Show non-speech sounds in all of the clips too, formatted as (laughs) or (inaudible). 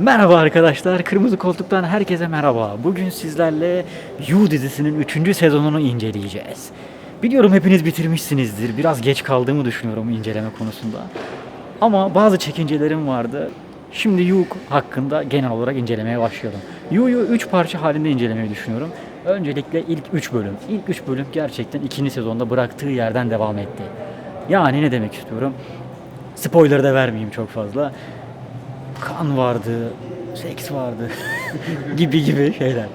Merhaba arkadaşlar, Kırmızı Koltuk'tan herkese merhaba. Bugün sizlerle You dizisinin 3. sezonunu inceleyeceğiz. Biliyorum hepiniz bitirmişsinizdir. Biraz geç kaldığımı düşünüyorum inceleme konusunda. Ama bazı çekincelerim vardı. Şimdi You hakkında genel olarak incelemeye başlayalım. You'yu 3 parça halinde incelemeyi düşünüyorum. Öncelikle ilk 3 bölüm. İlk 3 bölüm gerçekten ikinci sezonda bıraktığı yerden devam etti. Yani ne demek istiyorum? Spoiler da vermeyeyim çok fazla kan vardı, seks vardı (laughs) gibi gibi şeyler.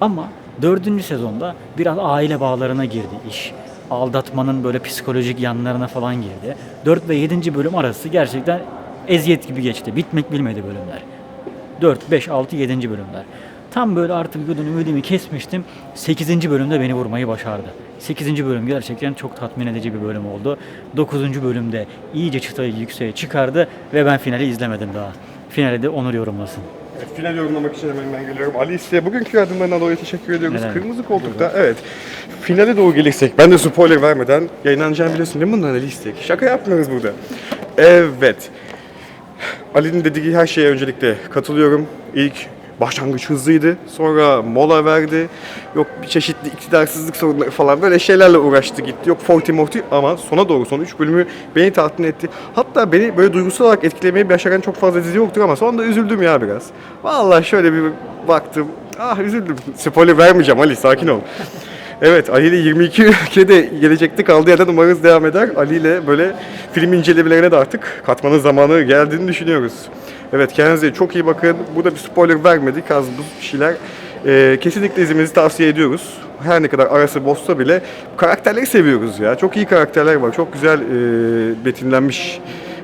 Ama dördüncü sezonda biraz aile bağlarına girdi iş. Aldatmanın böyle psikolojik yanlarına falan girdi. 4 ve 7. bölüm arası gerçekten eziyet gibi geçti. Bitmek bilmedi bölümler. 4, 5, 6, 7. bölümler. Tam böyle artık yudunu ümidimi kesmiştim. 8. bölümde beni vurmayı başardı. 8. bölüm gerçekten çok tatmin edici bir bölüm oldu. 9. bölümde iyice çıtayı yükseğe çıkardı ve ben finali izlemedim daha. Finali de Onur yorumlasın. Evet, final yorumlamak için hemen ben geliyorum. Ali size bugünkü yardımlarından dolayı teşekkür ediyoruz. Neden? Kırmızı koltukta evet. Finale doğru gelirsek ben de spoiler vermeden yayınlanacağını biliyorsun değil mi bundan Ali istek? Şaka yapmıyoruz burada. Evet. Ali'nin dediği her şeye öncelikle katılıyorum. İlk başlangıç hızlıydı. Sonra mola verdi. Yok bir çeşitli iktidarsızlık sorunları falan böyle şeylerle uğraştı gitti. Yok forti morti ama sona doğru son 3 bölümü beni tatmin etti. Hatta beni böyle duygusal olarak etkilemeyi başaran çok fazla dizi yoktur ama sonunda üzüldüm ya biraz. Vallahi şöyle bir baktım. Ah üzüldüm. Spoiler vermeyeceğim Ali sakin ol. Evet Ali ile 22 ülkede gelecekte kaldığı yerden umarız devam eder. Ali ile böyle film incelemelerine de artık katmanın zamanı geldiğini düşünüyoruz. Evet kendinize çok iyi bakın. Burada bir spoiler vermedik az bu şeyler. Ee, kesinlikle izlemenizi tavsiye ediyoruz. Her ne kadar arası bozsa bile karakterleri seviyoruz ya. Çok iyi karakterler var. Çok güzel e, betimlenmiş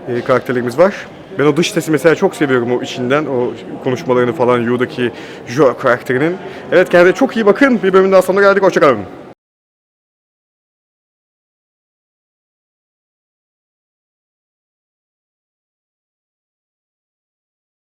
e, karakterlerimiz var. Ben o dış sesi mesela çok seviyorum o içinden, o konuşmalarını falan Yu'daki Jo karakterinin. Evet kendinize çok iyi bakın. Bir bölümün daha sonuna geldik. Hoşçakalın.